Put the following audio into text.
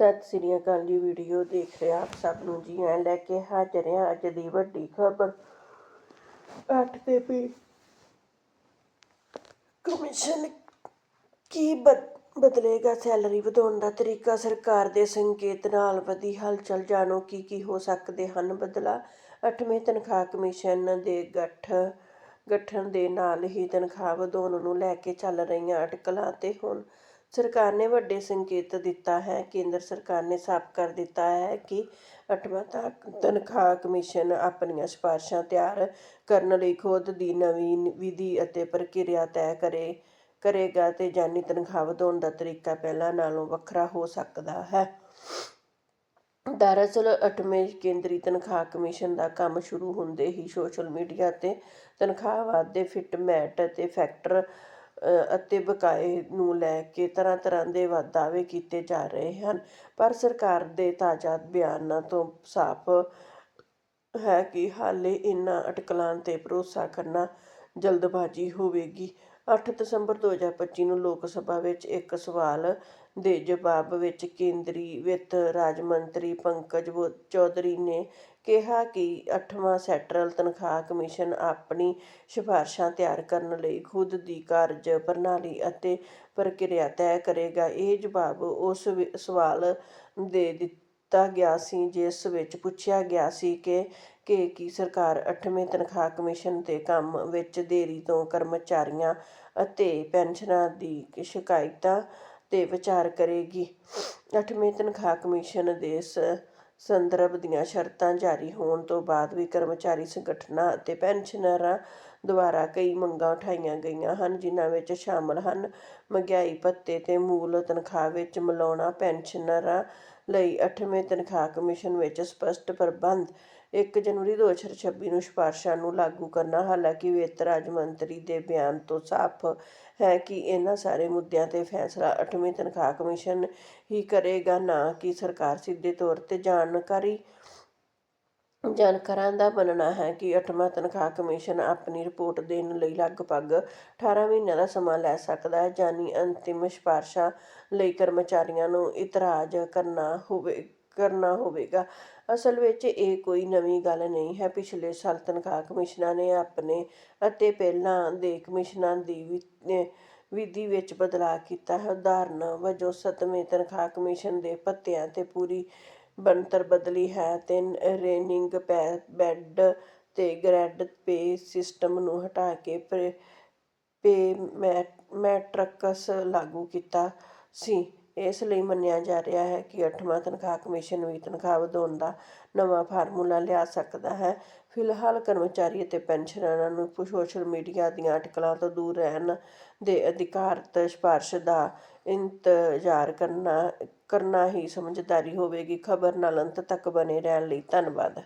ਸਤਿ ਸ੍ਰੀ ਅਕਾਲ ਜੀ, ਵੀਡੀਓ ਦੇਖ ਰਿਹਾ ਆਪ ਸਭ ਨੂੰ ਜੀ। ਐ ਲੈ ਕੇ ਹਾਜ਼ਰ ਹਾਂ ਅੱਜ ਦੀ ਵੱਡੀ ਖਬਰ। ਅੱਠ ਤੇ ਪੀ ਕਮਿਸ਼ਨ ਕੀ ਬਦਲੇਗਾ ਸੈਲਰੀ ਵਧਾਉਣ ਦਾ ਤਰੀਕਾ? ਸਰਕਾਰ ਦੇ ਸੰਕੇਤ ਨਾਲ ਵਧੀ ਹਲਚਲ, ਜਾਣੋ ਕੀ ਕੀ ਹੋ ਸਕਦੇ ਹਨ ਬਦਲਾ? ਅੱਠਵੇਂ ਤਨਖਾਹ ਕਮਿਸ਼ਨ ਦੇ ਗੱਠ ਗਠਨ ਦੇ ਨਾਲ ਹੀ ਤਨਖਾਹ ਵਧਾਉਣ ਨੂੰ ਲੈ ਕੇ ਚੱਲ ਰਹੀਆਂ ਅਟਕਲਾਂ ਤੇ ਹੁਣ ਸਰਕਾਰ ਨੇ ਵੱਡੇ ਸੰਕੇਤ ਦਿੱਤਾ ਹੈ, ਕੇਂਦਰ ਸਰਕਾਰ ਨੇ ਸਾਫ਼ ਕਰ ਦਿੱਤਾ ਹੈ ਕਿ ਅੱਠਵਾਂ ਤਨਖਾਹ ਕਮਿਸ਼ਨ ਆਪਣੀਆਂ ਸਿਫਾਰਸ਼ਾਂ ਤਿਆਰ ਕਰਨ ਲਈ ਖੁਦ ਦੀ ਨਵੀਂ ਵਿਧੀ ਅਤੇ ਪ੍ਰਕਿਰਿਆ ਤੈਅ ਕਰੇ, ਕਰੇਗਾ ਤੇ ਜਾਨੀ ਤਨਖਾਹ ਵਧਾਉਣ ਦਾ ਤਰੀਕਾ ਪਹਿਲਾਂ ਨਾਲੋਂ ਵੱਖਰਾ ਹੋ ਸਕਦਾ ਹੈ। ਦਰਅਸਲ, ਅੱਠਵੇਂ ਕੇਂਦਰੀ ਤਨਖਾਹ ਕਮਿਸ਼ਨ ਦਾ ਕੰਮ ਸ਼ੁਰੂ ਹੁੰਦੇ ਹੀ ਸੋਸ਼ਲ ਮੀਡੀਆ ਤੇ ਤਨਖਾਹ ਵਾਧੇ ਫਿਟਮੈਟ ਅਤੇ ਫੈਕਟਰ ਅਤੇ ਬਕਾਏ ਨੂੰ ਲੈ ਕੇ ਤਰ੍ਹਾਂ ਤਰ੍ਹਾਂ ਦੇ ਵਾ- ਦਾਅਵੇ ਕੀਤੇ ਜਾ ਰਹੇ ਹਨ। ਪਰ ਸਰਕਾਰ ਦੇ ਤਾਜ਼ਾ ਬਿਆਨਾਂ ਤੋਂ ਸਾਫ਼ ਹੈ ਕਿ ਹਾਲੇ ਇਨ੍ਹਾਂ ਅਟਕਲਾਂ ਤੇ ਭਰੋਸਾ ਕਰਨਾ ਜਲਦਬਾਜ਼ੀ ਹੋਵੇਗੀ। ਅੱਠ ਦਸੰਬਰ 2025 ਨੂੰ ਲੋਕ ਸਭਾ ਵਿੱਚ ਇੱਕ ਸਵਾਲ ਦੇ ਜਵਾਬ ਵਿੱਚ ਕੇਂਦਰੀ ਵਿੱਤ ਰਾਜ ਮੰਤਰੀ ਪੰਕਜ ਵੋ- ਚੌਧਰੀ ਨੇ ਕਿਹਾ ਕਿ 8ਵਾਂ ਸੈਂਟਰਲ ਤਨਖਾਹ ਕਮਿਸ਼ਨ ਆਪਣੀ ਸਿਫਾਰਸ਼ਾਂ ਤਿਆਰ ਕਰਨ ਲਈ ਖੁਦ ਦੀ ਕਾਰਜ ਪ੍ਰਣਾਲੀ ਅਤੇ ਪ੍ਰਕਿਰਿਆ ਤੈਅ ਕਰੇਗਾ। ਇਹ ਜਵਾਬ ਉਸ ਸਵਾਲ ਦੇ ਦਿੱਤਾ ਗਿਆ ਸੀ, ਜਿਸ ਵਿੱਚ ਪੁੱਛਿਆ ਗਿਆ ਸੀ ਕਿ ਕਿ, ਕੀ ਸਰਕਾਰ 8ਵੇਂ ਤਨਖਾਹ ਕਮਿਸ਼ਨ ਦੇ ਕੰਮ ਵਿੱਚ ਦੇਰੀ ਤੋਂ ਕਰਮਚਾਰੀਆਂ ਅਤੇ ਪੈਨਸ਼ਨਰਾਂ ਦੀ ਸ਼ਿਕਾਇਤਾਂ ਤੇ ਵਿਚਾਰ ਕਰੇਗੀ। 8ਵੇਂ ਤਨਖਾਹ ਕਮਿਸ਼ਨ ਦੇ ਸ- ਸੰਦਰਭ ਦੀਆਂ ਸ਼ਰਤਾਂ ਜਾਰੀ ਹੋਣ ਤੋਂ ਬਾਅਦ ਵੀ ਕਰਮਚਾਰੀ ਸੰਗਠਨਾਂ ਅਤੇ ਪੈਨਸ਼ਨਰਾਂ ਦੁਆਰਾ ਕਈ ਮੰਗਾਂ ਉਠਾਈਆਂ ਗਈਆਂ ਹਨ, ਜਿਨ੍ਹਾਂ ਵਿੱਚ ਸ਼ਾਮਲ ਹਨ। ਮਹਿੰਗਾਈ ਭੱਤੇ ਤੇ ਮੂਲ ਤਨਖਾਹ ਵਿੱਚ ਮਿਲਾਉਣਾ, ਪੈਨਸ਼ਨਰਾਂ ਲਈ 8ਵੇਂ ਤਨਖਾਹ ਕਮਿਸ਼ਨ ਵਿੱਚ ਸਪਸ਼ਟ ਪ੍ਰਬੰਧ। 1 ਜਨਵਰੀ 2026 ਨੂੰ ਸਿਫਾਰਸ਼ਾਂ ਨੂੰ ਲਾਗੂ ਕਰਨਾ, ਹਾਲਾਂਕਿ ਵਿੱਤ ਰਾਜ ਮੰਤਰੀ ਦੇ ਬਿਆਨ ਤੋਂ ਸਾਫ਼ ਹੈ ਕਿ ਇਹਨਾਂ ਸਾਰੇ ਮੁੱਦਿਆਂ ਤੇ ਫੈਸਲਾ 8ਵੇਂ ਤਨਖਾਹ ਕਮਿਸ਼ਨ ਹੀ ਕਰੇਗਾ, ਨਾ ਕਿ ਸਰਕਾਰ ਸਿੱਧੇ ਤੌਰ ਤੇ ਜਾਣਕਾਰੀ ਜਾਣਕਾਰਾਂ ਦਾ ਮੰਨਣਾ ਹੈ ਕਿ ਅੱਠਵਾਂ ਤਨਖਾਹ ਕਮਿਸ਼ਨ ਆਪਣੀ ਰਿਪੋਰਟ ਦੇਣ ਲਈ ਲਗਭਗ 18 ਮਹੀਨਿਆਂ ਦਾ ਸਮਾਂ ਲੈ ਸਕਦਾ ਹੈ ਯਾਨੀ ਅੰਤਿਮ ਸਿਫਾਰਸ਼ਾਂ ਲਈ ਕਰਮਚਾਰੀਆਂ ਨੂੰ ਇਤਰਾਜ਼ ਕਰਨਾ ਹੋਵੇ, ਕਰਨਾ ਹੋਵੇਗਾ। ਅਸਲ ਵਿੱਚ ਇਹ ਕੋਈ ਨਵੀਂ ਗੱਲ ਨਹੀਂ ਹੈ। ਪਿਛਲੇ ਸਾਲ ਤਨਖਾਹ ਕਮਿਸ਼ਨਾਂ ਨੇ ਆਪਣੇ ਅਤੇ ਪਹਿਲਾਂ ਦੇ ਕਮਿਸ਼ਨਾਂ ਦੀ ਵਿ- ਵਿਧੀ ਵਿੱਚ ਬਦਲਾਅ ਕੀਤਾ। ਹੈ ਉਦਾਹਰਨ ਵਜੋਂ ਸੱਤਵੇਂ ਤਨਖਾਹ ਕਮਿਸ਼ਨ ਦੇ ਭੱਤਿਆਂ ਤੇ ਪੂਰੀ ਬਣਤਰ ਬਦਲੀ ਹੈ ਅਤੇ ਰੇਨਿੰਗ ਪੈ, ਬੈੱਡ ਅਤੇ ਗ੍ਰੈਡ ਪੇ ਸਿਸਟਮ ਨੂੰ ਹਟਾ ਕੇ ਪੇ ਪੇ, ਮੈ- ਮੈਟਰਕਸ ਲਾਗੂ ਕੀਤਾ ਸੀ। ਇਸ ਲਈ ਮੰਨਿਆ ਜਾ ਰਿਹਾ ਹੈ ਕਿ ਅੱਠਵਾਂ ਤਨਖਾਹ ਕਮਿਸ਼ਨ ਵੀ ਤਨਖਾਹ ਵਧਾਉਣ ਦਾ ਨਵਾਂ ਫਾਰਮੂਲਾ ਲਿਆ ਸਕਦਾ ਹੈ। ਫਿਲਹਾਲ ਕਰਮਚਾਰੀ ਅਤੇ ਪੈਨਸ਼ਨਰਾਂ ਨੂੰ ਸੋਸ਼ਲ ਮੀਡੀਆ ਦੀਆਂ ਅਟਕਲਾਂ ਤੋਂ ਦੂਰ ਰਹਿਣ ਦੇ ਅਧਿਕਾਰਤ ਸਿਫਾਰਸ਼ ਦਾ ਇੰਤਜ਼ਾਰ ਕਰਨਾ ਕਰਨਾ ਹੀ ਸਮਝਦਾਰੀ ਹੋਵੇਗੀ। ਖਬਰ ਨਾਲ ਅੰਤ ਤੱਕ ਬਣੇ ਰਹਿਣ ਲਈ ਧੰਨਵਾਦ।